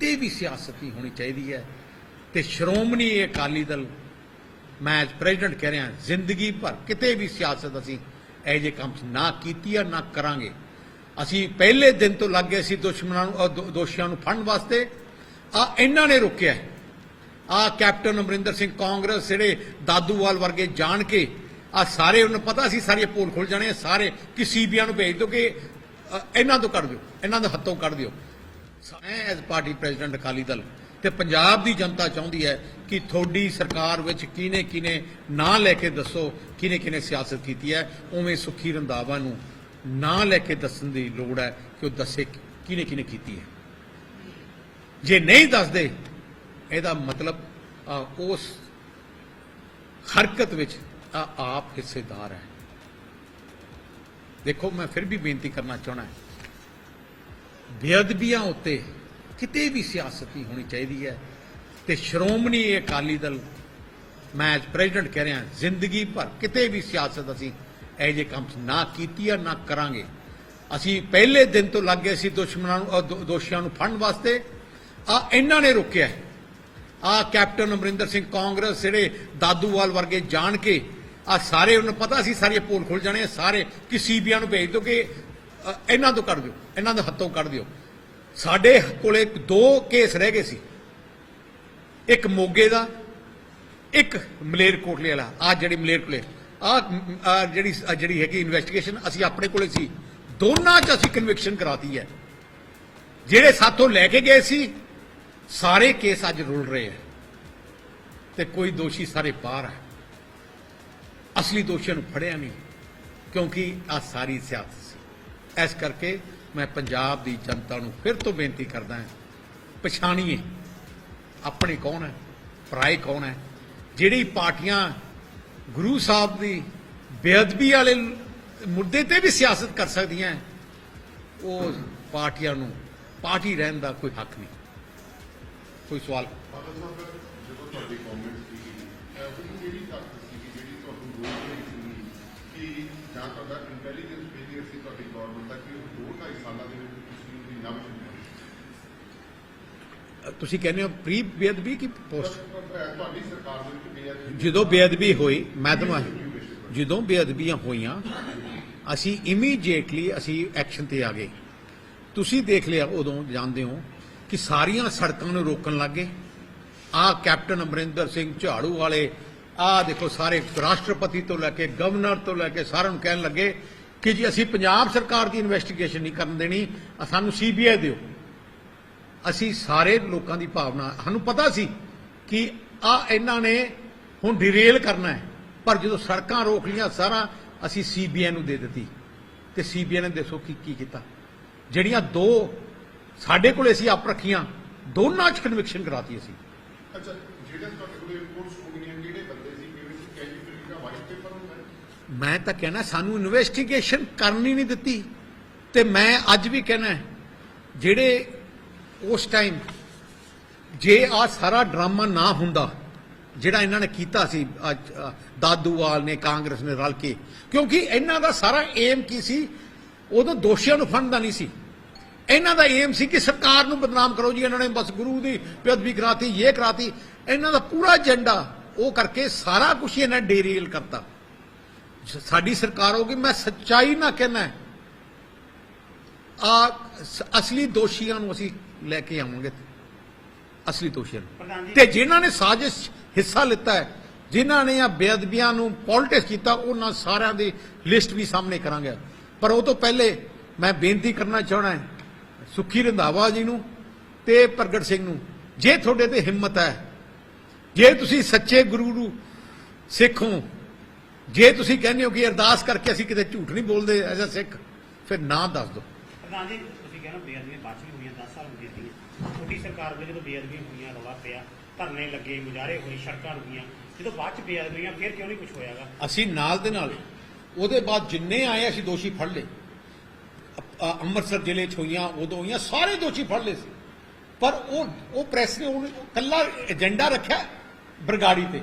ਤੇ ਵੀ ਸਿਆਸਤ ਨਹੀਂ ਹੋਣੀ ਚਾਹੀਦੀ ਹੈ। ਤੇ ਸ਼੍ਰੋਮਣੀ ਅਕਾਲੀ ਦਲ ਮੈਂ ਐਜ਼ ਪ੍ਰੈਜ਼ੀਡੈਂਟ ਕਹਿ ਰਿਹਾ ਜ਼ਿੰਦਗੀ ਭਰ ਕਿਤੇ ਵੀ ਸਿਆਸਤ ਅਸੀਂ ਇਹ ਜੇ ਕੰਮ ਨਾ ਕੀਤੀ ਆ ਨਾ ਕਰਾਂਗੇ। ਅਸੀਂ ਪਹਿਲੇ ਦਿਨ ਤੋਂ ਲੱਗ ਗਏ ਸੀ ਦੁਸ਼ਮਣਾਂ ਨੂੰ ਦੋਸ਼ੀਆਂ ਨੂੰ ਫੜਨ ਵਾਸਤੇ। ਆ ਇਹਨਾਂ ਨੇ ਰੋਕਿਆ ਆ ਕੈਪਟਨ ਅਮਰਿੰਦਰ ਸਿੰਘ ਕਾਂਗਰਸ ਜਿਹੜੇ ਦਾਦੂਵਾਲ ਵਰਗੇ ਜਾਣ ਕੇ ਆ ਸਾਰੇ ਉਹਨੂੰ ਪਤਾ ਸੀ ਸਾਰੇ ਪੋਲ ਖੁੱਲ ਜਾਣੇ ਆ, ਸਾਰੇ ਕਿ ਸੀਬੀਆਈ ਨੂੰ ਭੇਜ ਦਿਓ ਕਿ ਇਹਨਾਂ ਤੋਂ ਕੱਢ ਦਿਓ ਇਹਨਾਂ ਦੇ ਹੱਥੋਂ ਕੱਢ ਦਿਓ। ਮੈਂ as party president Akali Dal. ਤੇ ਪੰਜਾਬ ਦੀ ਜਨਤਾ ਚਾਹੁੰਦੀ ਹੈ ਕਿ ਤੁਹਾਡੀ ਸਰਕਾਰ ਵਿੱਚ ਕਿਨੇ ਕਿਨੇ ਨਾਂ ਲੈ ਕੇ ਦੱਸੋ ਕਿਨੇ ਕਿਨੇ ਸਿਆਸਤ ਕੀਤੀ ਹੈ, ਉਵੇਂ ਸੁਖੀ ਰੰਧਾਵਾ ਨੂੰ ਨਾਂ ਲੈ ਕੇ ਦੱਸਣ ਦੀ ਲੋੜ ਹੈ ਕਿ ਉਹ ਦੱਸੇ ਕਿਨੇ ਕਿਨੇ ਕੀਤੀ ਹੈ। ਜੇ ਨਹੀਂ ਦੱਸਦੇ, ਇਹਦਾ ਮਤਲਬ ਉਸ ਹਰਕਤ ਵਿੱਚ ਆਪ ਹਿੱਸੇਦਾਰ ਹੈ। ਦੇਖੋ, ਮੈਂ ਫਿਰ ਵੀ ਬੇਨਤੀ ਕਰਨਾ ਚਾਹਣਾ ਬੇਅਦਬੀਆਂ ਉੱਤੇ ਕਿਤੇ ਵੀ ਸਿਆਸਤ ਨਹੀਂ ਹੋਣੀ ਚਾਹੀਦੀ ਹੈ। ਤੇ ਸ਼੍ਰੋਮਣੀ ਅਕਾਲੀ ਦਲ, ਮੈਂ ਐਜ਼ ਪ੍ਰੈਜ਼ੀਡੈਂਟ ਕਹਿ ਰਿਹਾ, ਜ਼ਿੰਦਗੀ ਭਰ ਕਿਤੇ ਵੀ ਸਿਆਸਤ ਅਸੀਂ ਇਹ ਜੇ ਕੰਮ ਨਾ ਕੀਤੀ ਆ, ਨਾ ਕਰਾਂਗੇ। ਅਸੀਂ ਪਹਿਲੇ ਦਿਨ ਤੋਂ ਲੱਗ ਗਏ ਸੀ ਦੁਸ਼ਮਣਾਂ ਨੂੰ ਦੋ- ਦੋਸ਼ੀਆਂ ਨੂੰ ਫੜਨ ਵਾਸਤੇ। ਆ, ਇਹਨਾਂ ਨੇ ਰੋਕਿਆ। ਆ, ਕੈਪਟਨ ਅਮਰਿੰਦਰ ਸਿੰਘ ਕਾਂਗਰਸ, ਜਿਹੜੇ ਦਾਦੂਵਾਲ ਵਰਗੇ ਜਾਣ ਕੇ, ਆ, ਸਾਰੇ ਉਹਨੂੰ ਪਤਾ ਸੀ ਸਾਰੇ ਪੋਲ ਖੁੱਲ ਜਾਣੇ ਸਾਰੇ ਕਿ ਸੀਬੀਆਈ ਨੂੰ ਭੇਜ ਦਿਓ ਕਿ ਇਹਨਾਂ ਤੋਂ ਕੱਢ ਦਿਓ, ਇਹਨਾਂ ਦੇ ਹੱਥੋਂ ਕੱਢ ਦਿਓ। ਸਾਡੇ ਕੋਲੇ ਦੋ ਕੇਸ ਰਹਿ ਗਏ ਸੀ। ਇੱਕ ਮੋਗੇ ਦਾ, ਇੱਕ ਮਲੇਰਕੋਟਲੇ ਵਾਲਾ। ਆ ਜਿਹੜੀ ਮਲੇਰਕੋਟਲੇ ਆ ਜਿਹੜੀ ਜਿਹੜੀ ਹੈਗੀ ਇਨਵੈਸਟੀਗੇਸ਼ਨ ਅਸੀਂ ਆਪਣੇ ਕੋਲੇ ਸੀ। ਦੋਨਾਂ 'ਚ ਅਸੀਂ ਕਨਵਿਕਸ਼ਨ ਕਰਾਤੀ ਹੈ। ਜਿਹੜੇ ਸਾਥੋਂ ਲੈ ਕੇ ਗਏ ਸੀ, ਸਾਰੇ ਕੇਸ ਅੱਜ ਰੁਲ ਰਹੇ ਹੈ। ਤੇ ਕੋਈ ਦੋਸ਼ੀ ਸਾਰੇ ਬਾਹਰ ਹੈ। ਅਸਲੀ ਦੋਸ਼ੀਆਂ ਨੂੰ ਫੜਿਆ ਨਹੀਂ, ਕਿਉਂਕਿ ਆ ਸਾਰੀ ਸਿਆਸਤ ਇਸ ਕਰਕੇ ਮੈਂ ਪੰਜਾਬ ਦੀ ਜਨਤਾ ਨੂੰ ਫਿਰ ਤੋਂ ਬੇਨਤੀ ਕਰਦਾ ਹਾਂ, ਪਛਾਣੀਏ ਆਪਣੇ ਕੌਣ ਹੈ, ਪਰਾਏ ਕੌਣ ਹੈ, ਜਿਹੜੀ ਪਾਰਟੀਆਂ ਗੁਰੂ ਸਾਹਿਬ ਦੀ ਬੇਅਦਬੀ ਵਾਲੇ ਮੁੱਦੇ ਤੇ ਵੀ ਸਿਆਸਤ ਕਰ ਸਕਦੀਆਂ ਉਹ ਪਾਰਟੀਆਂ ਨੂੰ ਪਾਰਟੀ ਰਹਿਣ ਦਾ ਕੋਈ ਹੱਕ ਨਹੀਂ। ਕੋਈ ਸਵਾਲ? ਫਾਦਰ ਜਿਹੜੀ ਤਾਕਤ ਸੀਗੀ, ਜਿਹੜੀ ਤੁਹਾਨੂੰ ਕਿ ਜਾਂ ਤੁਹਾਡਾ ਇੰਟੈਲੀਜੈਂਸ ਫੇਲਿਅਰ ਸੀ ਤੁਹਾਡੀ ਗਵਰਨਮੈਂਟ ਦਾ ਕਿ ਉਹ ਦੋ ਢਾਈ ਸਾਲਾਂ ਦੇ ਵਿੱਚ ਤੁਸੀਂ ਉਹਦੀ ਨਵ ਤੁਸੀਂ ਕਹਿੰਦੇ ਹੋ ਪ੍ਰੀ ਬੇਅਦਬੀ ਕੀ ਪੋਸਟ ਤੁਹਾਡੀ ਸਰਕਾਰ ਦੇ ਵਿੱਚ ਬੇਅਦਬੀ ਜਦੋਂ ਬੇਅਦਬੀ ਹੋਈ ਮੈਂ ਤੁਹਾਨੂੰ ਜਦੋਂ ਬੇਅਦਬੀਆਂ ਹੋਈਆਂ ਅਸੀਂ ਇਮੀਡੀਏਟਲੀ ਅਸੀਂ ਐਕਸ਼ਨ ਤੇ ਆ ਗਏ। ਤੁਸੀਂ ਦੇਖ ਲਿਆ ਉਦੋਂ ਜਾਣਦੇ ਹੋ ਕਿ ਸਾਰੀਆਂ ਸੜਕਾਂ ਨੂੰ ਰੋਕਣ ਲੱਗੇ ਆ ਕੈਪਟਨ ਅਮਰਿੰਦਰ ਸਿੰਘ ਝਾੜੂ ਵਾਲੇ ਆ ਦੇਖੋ ਸਾਰੇ ਰਾਸ਼ਟਰਪਤੀ ਤੋਂ ਲੈ ਕੇ ਗਵਰਨਰ ਤੋਂ ਲੈ ਕੇ ਸਾਰਿਆਂ ਨੂੰ ਕਹਿਣ ਲੱਗੇ ਕਿ ਜੀ ਅਸੀਂ ਪੰਜਾਬ ਸਰਕਾਰ ਦੀ ਇਨਵੈਸਟੀਗੇਸ਼ਨ ਨਹੀਂ ਕਰਨ ਦੇਣੀ ਆ ਸਾਨੂੰ ਸੀਬੀਆਈ ਦਿਓ। ਅਸੀਂ ਸਾਰੇ ਲੋਕਾਂ ਦੀ ਭਾਵਨਾ, ਸਾਨੂੰ ਪਤਾ ਸੀ ਕਿ ਆ ਇਹਨਾਂ ਨੇ ਹੁਣ ਡਿਰੇਲ ਕਰਨਾ ਹੈ, ਪਰ ਜਦੋਂ ਸੜਕਾਂ ਰੋਕ ਲੀਆਂ ਸਾਰਾ, ਅਸੀਂ ਸੀਬੀਆਈ ਨੂੰ ਦੇ ਦਿੱਤੀ। ਤੇ ਸੀਬੀਆਈ ਨੇ ਦੱਸੋ ਕੀ ਕੀ ਕੀਤਾ? ਜਿਹੜੀਆਂ ਦੋ ਸਾਡੇ ਕੋਲੇ ਅਸੀਂ ਆਪ ਰੱਖੀਆਂ, ਦੋਨਾਂ ਚ ਕਨਵਿਕਸ਼ਨ ਕਰਾਤੀ ਅਸੀਂ। ਅੱਛਾ ਜਿਹੜੇ ਤੁਹਾਡੇ ਕੋਲ ਰਿਪੋਰਟਸ ਹੋਣਗੀਆਂ ਕਿਹੜੇ ਬੰਦੇ ਸੀ? ਕਿਵੇਂ ਸੀ? ਕੈਲੀਫਿਕ ਦਾ ਵਾਈਟ ਪੇਪਰ ਹੁੰਦਾ ਮੈਂ ਤਾਂ ਕਹਿਣਾ ਸਾਨੂੰ ਇਨਵੈਸਟੀਗੇਸ਼ਨ ਕਰਨੀ ਨਹੀਂ ਦਿੱਤੀ। ਤੇ ਮੈਂ ਅੱਜ ਵੀ ਕਹਿਣਾ ਜਿਹੜੇ ਉਸ ਟਾਈਮ ਜੇ ਆ ਸਾਰਾ ਡਰਾਮਾ ਨਾ ਹੁੰਦਾ ਜਿਹੜਾ ਇਹਨਾਂ ਨੇ ਕੀਤਾ ਸੀ ਅੱਜ, ਦਾਦੂਵਾਲ ਨੇ ਕਾਂਗਰਸ ਨੇ ਰਲ ਕੇ ਕਿਉਂਕਿ ਇਹਨਾਂ ਦਾ ਸਾਰਾ ਏਮ ਕੀ ਸੀ? ਉਦੋਂ ਦੋਸ਼ੀਆਂ ਨੂੰ ਫੜਦਾ ਨਹੀਂ ਸੀ। ਇਹਨਾਂ ਦਾ ਏਮ ਸੀ ਕਿ ਸਰਕਾਰ ਨੂੰ ਬਦਨਾਮ ਕਰੋ ਜੀ ਇਹਨਾਂ ਨੇ ਬਸ ਗੁਰੂ ਦੀ ਬੇਅਦਬੀ ਕਰਾਤੀ ਇਹ ਕਰਾਤੀ। ਇਹਨਾਂ ਦਾ ਪੂਰਾ ਏਜੰਡਾ ਉਹ ਕਰਕੇ ਸਾਰਾ ਕੁਝ ਇਹਨਾਂ ਡੇਰੀਲ ਕਰਤਾ। ਸਾਡੀ ਸਰਕਾਰ ਹੋਗੀ ਮੈਂ ਸੱਚਾਈ ਨਾ ਕਹਿਣਾ ਆ ਅਸਲੀ ਦੋਸ਼ੀਆਂ ਨੂੰ ਅਸੀਂ ਲੈ ਕੇ ਆਵਾਂਗੇ। ਅਸਲੀ ਦੋਸ਼ੀਆਂ ਨੂੰ। ਤੇ ਜਿਨ੍ਹਾਂ ਨੇ ਸਾਜ਼ਿਸ਼ ਹਿੱਸਾ ਲਿੱਤਾ ਹੈ ਜਿਨ੍ਹਾਂ ਨੇ ਆ ਬੇਅਦਬੀਆਂ ਨੂੰ ਪੋਲਿਟਿਕਸ ਕੀਤਾ ਉਹਨਾਂ ਸਾਰਿਆਂ ਦੀ ਲਿਸਟ ਵੀ ਸਾਹਮਣੇ ਕਰਾਂਗੇ। ਪਰ ਉਹ ਤੋਂ ਪਹਿਲੇ ਮੈਂ ਬੇਨਤੀ ਕਰਨਾ ਚਾਹਣਾ ਹੈ ਸੁਖੀ ਰੰਧਾਵਾ ਜੀ ਨੂੰ ਤੇ ਪ੍ਰਗਟ ਸਿੰਘ ਨੂੰ। ਜੇ ਤੁਹਾਡੇ ਤੇ ਹਿੰਮਤ ਹੈ ਜੇ ਤੁਸੀਂ ਸੱਚੇ ਗੁਰੂ ਨੂੰ ਸਿੱਖ ਹੋ ਜੇ ਤੁਸੀਂ ਕਹਿੰਦੇ ਹੋ ਕਿ ਅਰਦਾਸ ਕਰਕੇ ਅਸੀਂ ਕਿਤੇ ਝੂਠ ਨਹੀਂ ਬੋਲਦੇ ਐਜ਼ ਅ ਸਿੱਖ ਫਿਰ ਨਾ ਦੱਸ ਦਿਓ। ਪ੍ਰਧਾਨ ਜੀ ਤੁਸੀਂ ਕਹਿੰਦੇ ਹੋ ਬੇਅਦਬੀਆਂ ਬਾਅਦ 'ਚ ਵੀ ਹੋਈਆਂ 10 ਸਾਲ ਹੋ ਗਏ ਸੀ ਛੋਟੀ ਸਰਕਾਰ ਵੇਲੇ ਜਦੋਂ ਹੋਈਆਂ ਰੌਲਾ ਪਿਆ ਧਰਨੇ ਲੱਗੇ ਮੁਜ਼ਾਹਰੇ ਹੋਏ ਸੜਕਾਂ ਰੁਕੀਆਂ ਜਦੋਂ ਬਾਅਦ 'ਚ ਬੇਅਦਬੀਆਂ ਫਿਰ ਕਿਉਂ ਨਹੀਂ ਕੁਝ ਹੋਇਆਗਾ? ਅਸੀਂ ਨਾਲ ਦੇ ਨਾਲ ਉਹਦੇ ਬਾਅਦ ਜਿੰਨੇ ਆਏ ਅਸੀਂ ਦੋਸ਼ੀ ਫੜ ਲਏ। ਅੰਮ੍ਰਿਤਸਰ ਜ਼ਿਲ੍ਹੇ 'ਚ ਹੋਈਆਂ, ਉਦੋਂ ਹੋਈਆਂ, ਸਾਰੇ ਦੋਸ਼ੀ ਫੜ ਲਏ ਸੀ। ਪਰ ਉਹ ਉਹ ਪ੍ਰੈਸ ਨੇ ਉਹ ਕੱਲਾ ਏਜੰਡਾ ਰੱਖਿਆ ਬਰਗਾੜੀ ਤੇ।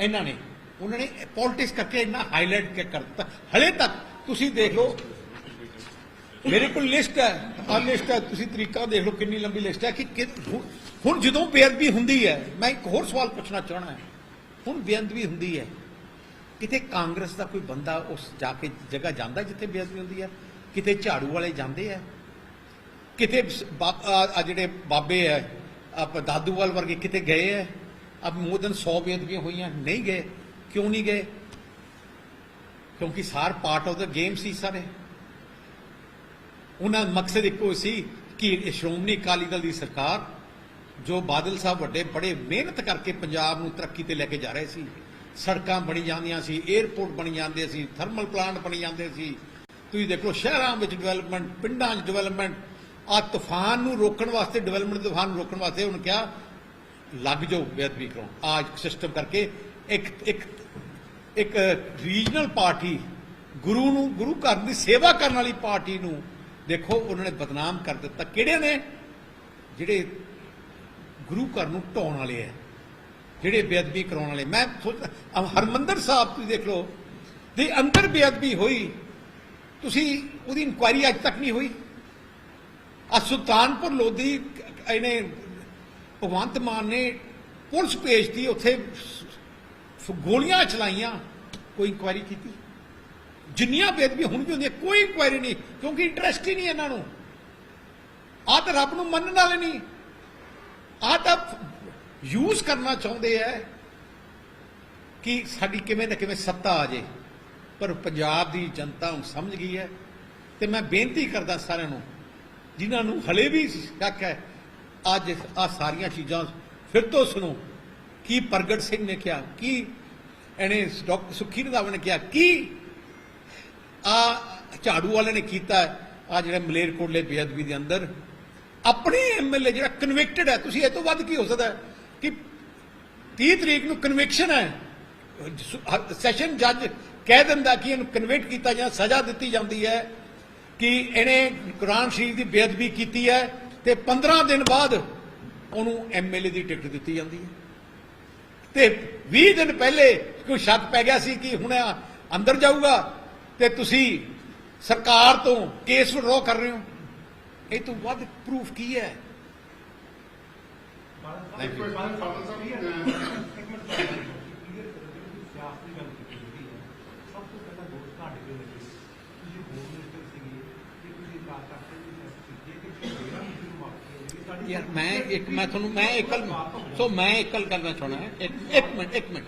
ਇਹਨਾਂ ਨੇ, ਉਹਨਾਂ ਨੇ ਪੋਲਿਟਿਕਸ ਕਰਕੇ ਇੰਨਾ ਹਾਈਲਾਈਟ ਕਰਤਾ ਹਲੇ ਤੱਕ ਤੁਸੀਂ ਦੇਖ ਲਓ, ਮੇਰੇ ਕੋਲ ਲਿਸਟ ਹੈ ਆ ਲਿਸਟ ਹੈ, ਤੁਸੀਂ ਤਰੀਕਾ ਦੇਖ ਲਓ ਕਿੰਨੀ ਲੰਬੀ ਲਿਸਟ ਹੈ ਕਿ ਹੁਣ- ਹੁਣ ਜਦੋਂ ਬੇਅਦਬੀ ਹੁੰਦੀ ਹੈ, ਮੈਂ ਇੱਕ ਹੋਰ ਸਵਾਲ ਪੁੱਛਣਾ ਚਾਹਣਾ ਹੈ। ਹੁਣ ਬੇਅਦਬੀ ਹੁੰਦੀ ਹੈ, ਕਿਤੇ ਕਾਂਗਰਸ ਦਾ ਕੋਈ ਬੰਦਾ ਉਸ ਜਾ ਕੇ ਜਗ੍ਹਾ ਜਾਂਦਾ ਜਿੱਥੇ ਬੇਅਦਬੀ ਹੁੰਦੀ ਹੈ? ਕਿਤੇ ਝਾੜੂ ਵਾਲੇ ਜਾਂਦੇ ਆ? ਕਿਤੇ ਸ- ਆ ਜਿਹੜੇ ਬਾਬੇ ਹੈ ਆਪ ਦਾਦੂਵਾਲ ਵਰਗੇ ਕਿਤੇ ਗਏ ਹੈ ਅਬ ਮੋਰ ਦਨ 100 ਬੇਅਦਬੀਆਂ ਹੋਈਆਂ, ਨਹੀਂ ਗਏ? ਕਿਉਂ ਨਹੀਂ ਗਏ? ਕਿਉਂਕਿ ਸਾਰ ਪਾਰਟ ਆਫ ਦਾ ਗੇਮ ਸੀ ਸਾਰੇ। ਉਹਨਾਂ ਦਾ ਮਕਸਦ ਇੱਕੋ ਸੀ ਕਿ ਸ਼੍ਰੋਮਣੀ ਅਕਾਲੀ ਦਲ ਦੀ ਸਰਕਾਰ, ਜੋ ਬਾਦਲ ਸਾਹਿਬ ਵੱਡੇ, ਬੜੇ ਮਿਹਨਤ ਕਰਕੇ ਪੰਜਾਬ ਨੂੰ ਤਰੱਕੀ ਤੇ ਲੈ ਕੇ ਜਾ ਰਹੇ ਸੀ। ਸੜਕਾਂ ਬਣੀ ਜਾਂਦੀਆਂ ਸੀ 에ਅਰਪੋਰਟ ਬਣੀ ਜਾਂਦੇ ਸੀ ਥਰਮਲ ਪਲਾਂਟ ਬਣੀ ਜਾਂਦੇ ਸੀ। ਤੁਸੀਂ ਦੇਖ ਲਓ ਸ਼ਹਿਰਾਂ ਵਿੱਚ ਡਿਵੈਲਪਮੈਂਟ ਪਿੰਡਾਂ 'ਚ ਡਿਵੈਲਪਮੈਂਟ ਆ ਤੂਫਾਨ ਨੂੰ ਰੋਕਣ ਵਾਸਤੇ ਡਿਵੈਲਪਮੈਂਟ ਤੂਫਾਨ ਨੂੰ ਰੋਕਣ ਵਾਸਤੇ ਉਹਨੂੰ ਕਿਹਾ ਲੱਗ ਜਾਓ ਬੇਅਦਬੀ ਕਰਾਉਣ ਆ ਸਿਸਟਮ ਕਰਕੇ ਇੱਕ ਇੱਕ ਇੱਕ ਰੀਜਨਲ ਪਾਰਟੀ ਗੁਰੂ ਨੂੰ, ਗੁਰੂ ਘਰ ਦੀ ਸੇਵਾ ਕਰਨ ਵਾਲੀ ਪਾਰਟੀ ਨੂੰ ਦੇਖੋ ਉਹਨਾਂ ਨੇ ਬਦਨਾਮ ਕਰ ਦਿੱਤਾ। ਕਿਹੜੇ ਨੇ? ਜਿਹੜੇ ਗੁਰੂ ਘਰ ਨੂੰ ਢਾਉਣ ਵਾਲੇ ਹੈ ਜਿਹੜੇ ਬੇਅਦਬੀ ਕਰਾਉਣ ਵਾਲੇ। ਮੈਂ ਸੋਚਦਾ ਅਹ ਹਰਮੰਦਰ ਸਾਹਿਬ ਤੁਸੀਂ ਦੇਖ ਲਓ, ਦੇ ਅੰਦਰ ਬੇਅਦਬੀ ਹੋਈ। ਤੁਸੀਂ ਉਹਦੀ ਇਨਕੁਆਇਰੀ ਅੱਜ ਤੱਕ ਨਹੀਂ ਹੋਈ। ਆ ਸੁਲਤਾਨਪੁਰ ਲੋਧੀ ਇਹਨੇ ਭਗਵੰਤ ਮਾਨ ਨੇ ਪੁਲਿਸ ਭੇਜਤੀ ਉੱਥੇ ਗੋਲੀਆਂ ਚਲਾਈਆਂ, ਕੋਈ ਇਨਕੁਆਇਰੀ ਕੀਤੀ। ਜਿੰਨੀਆਂ ਬੇਦਬੀ ਹੁਣ ਵੀ ਹੁੰਦੀਆਂ, ਕੋਈ ਇਨਕੁਆਇਰੀ ਨਹੀਂ, ਕਿਉਂਕਿ ਇੰਟਰਸਟ ਹੀ ਨਹੀਂ ਇਹਨਾਂ ਨੂੰ। ਆਹ ਤਾਂ ਰੱਬ ਨੂੰ ਮੰਨਣ ਵਾਲੇ ਨਹੀਂ। ਆਹ ਤਾਂ ਯੂਜ਼ ਕਰਨਾ ਚਾਹੁੰਦੇ ਐ ਕਿ ਸਾਡੀ ਕਿਵੇਂ ਨਾ ਕਿਵੇਂ ਸੱਤਾ ਆ ਜੇ ਪਰ ਪੰਜਾਬ ਦੀ ਜਨਤਾ ਹੁਣ ਸਮਝ ਗਈ ਹੈ ਤੇ ਮੈਂ ਬੇਨਤੀ ਕਰਦਾ ਸਾਰਿਆਂ ਨੂੰ, ਜਿਨ੍ਹਾਂ ਨੂੰ ਹਲੇ ਵੀ ਸ਼ੱਕ ਹੈ, ਅੱਜ ਆ ਸਾਰੀਆਂ ਚੀਜ਼ਾਂ ਫਿਰ ਤੋਂ ਸੁਣੋ। ਕੀ ਪ੍ਰਗਟ ਸਿੰਘ ਨੇ ਕਿਹਾ, ਕੀ ਇਹਨੇ ਡਾਕਟਰ ਸੁਖੀ ਰੰਧਾਵਾ ਨੇ ਕਿਹਾ, ਕੀ ਆ ਝਾੜੂ ਵਾਲੇ ਨੇ ਕੀਤਾ, ਆ ਜਿਹੜੇ ਮਲੇਰਕੋਟਲੇ ਬੇਅਦਬੀ ਦੇ ਅੰਦਰ। ਆਪਣੇ ਐਮਐਲਏ ਜਿਹੜਾ ਕਨਵਿਕਟਡ ਹੈ, ਤੁਸੀਂ ਇਹ ਤੋਂ ਵੱਧ ਕੀ ਹੋ ਸਕਦਾ ਕਿ 30 ਤਰੀਕ ਨੂੰ ਕਨਵਿਕਸ਼ਨ ਹੈ। ਸੈਸ਼ਨ ਜੱਜ ਕਹਿ ਦਿੰਦਾ ਕਿ ਇਹਨੂੰ ਕਨਵਿਕਟ ਕੀਤਾ ਜਾਂ ਸਜ਼ਾ ਦਿੱਤੀ ਜਾਂਦੀ ਹੈ ਕਿ ਇਹਨੇ ਕੁਰਾਨ ਸ਼ਰੀਫ ਦੀ ਬੇਅਦਬੀ ਕੀਤੀ ਹੈ ਤੇ 15 ਦਿਨ ਬਾਅਦ ਉਹਨੂੰ ਐਮਐਲਏ ਦੀ ਟਿਕਟ ਦਿੱਤੀ ਜਾਂਦੀ ਹੈ। ਤੇ 20 ਦਿਨ ਪਹਿਲੇ ਕੋਈ ਸ਼ੱਕ ਪੈ ਗਿਆ ਸੀ ਕਿ ਹੁਣ ਅੰਦਰ ਜਾਊਗਾ ਤੇ ਤੁਸੀਂ ਸਰਕਾਰ ਤੋਂ ਕੇਸ ਵਿਡਰਾਅ ਕਰ ਰਹੇ ਹੋ। ਇਹ ਤੋਂ ਵੱਧ ਪ੍ਰੂਫ ਕੀ ਹੈ? ਇੱਕ ਮਿੰਟ ਸਭ ਤੋਂ ਪਹਿਲਾਂ ਵੋਟ ਤੁਹਾਡੇ ਕੋਲ ਲੱਗੀ ਤੁਸੀਂ ਹੋਮ ਮਿਨਿਸਟਰ ਸੀਗੇ ਕਿ ਤੁਸੀਂ ਲਾ ਸਕਦੇ ਸੀ ਜੇ ਕਿ ਜਿਹੜਾ ਮੁਸਲਿਮ ਮਾਫੀ ਹੋਈ ਸਾਡੀ ਯਾਰ ਮੈਂ ਇੱਕ ਮੈਂ ਤੁਹਾਨੂੰ ਮੈਂ ਇੱਕ ਗੱਲ ਸੋ ਮੈਂ ਇੱਕ ਗੱਲ ਕਰਨਾ ਚਾਹਣਾ ਹੈ। ਇੱਕ ਇੱਕ ਮਿੰਟ ਇੱਕ ਮਿੰਟ।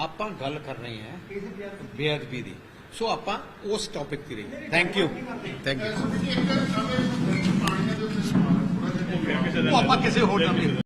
ਆਪਾਂ ਗੱਲ ਕਰ ਰਹੇ ਹਾਂ ਬੇਅਦਬੀ ਦੀ। ਸੋ ਆਪਾਂ ਉਸ ਟੌਪਿਕ ਤੇ ਰਹੀ ਥੈਂਕ ਯੂ ਥੈਂਕ ਯੂ ਉਹ ਆਪਾਂ ਕਿਸੇ ਹੋਰ ਨਾਲ